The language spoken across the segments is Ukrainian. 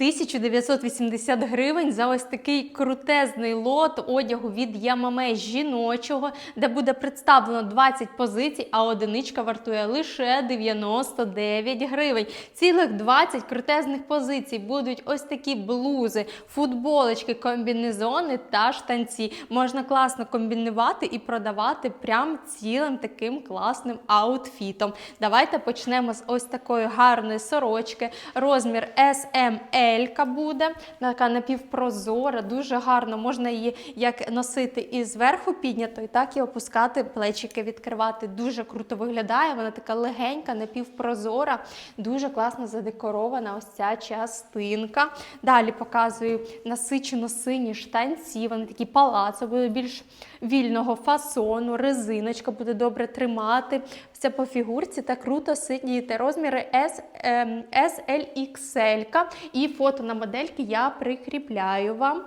1980 гривень за ось такий крутезний лот одягу від Ямаме жіночого, де буде представлено 20 позицій, а одиничка вартує лише 99 гривень. Цілих 20 крутезних позицій будуть ось такі блузи, футболочки, комбінезони та штанці. Можна класно комбінувати і продавати прям цілим таким класним аутфітом. Давайте почнемо з ось такої гарної сорочки. Розмір SML буде, така напівпрозора, дуже гарно. Можна її як носити і зверху піднятої, так і опускати, плечики відкривати. Дуже круто виглядає. Вона така легенька, напівпрозора, дуже класно задекорована ось ця частинка. Далі показую насичено сині штанці, вони такі палацо, буде більш вільного фасону, резиночка буде добре тримати. Все по фігурці та круто сидіти. Розміри S, ем, SLXL. І фото на модельки я прикріпляю вам.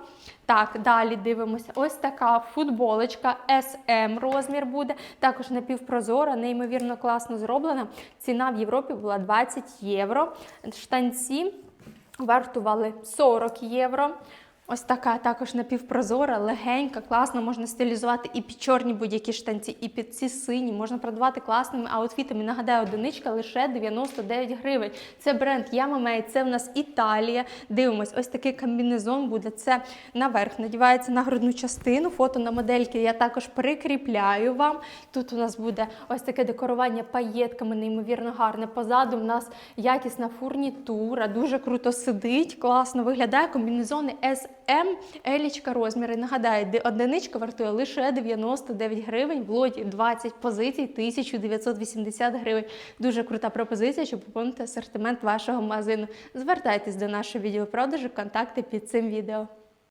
Так, далі дивимося. Ось така футболочка SM розмір буде. Також напівпрозора, неймовірно класно зроблена. Ціна в Європі була 20 євро. Штанці вартували 40 євро. Ось така також напівпрозора, легенька, класно можна стилізувати і під чорні будь-які штанці, і під ці сині. Можна продавати класними аутфітами. Нагадаю, одиничка лише 99 гривень. Це бренд Yamamei, це в нас Італія. Дивимось, ось такий комбінезон буде. Це наверх надівається на грудну частину. Фото на модельки я також прикріпляю вам. Тут у нас буде ось таке декорування паєтками, неймовірно гарне. Позаду в нас якісна фурнітура, дуже круто сидить, класно виглядає. Комбінезони SM, елічка розміри. Нагадаю, де одиничка вартує лише 99 гривень, в лоті 20 позицій, 1980 гривень. Дуже крута пропозиція, щоб поповнити асортимент вашого магазину. Звертайтесь до нашого відділу продажу, контакти під цим відео.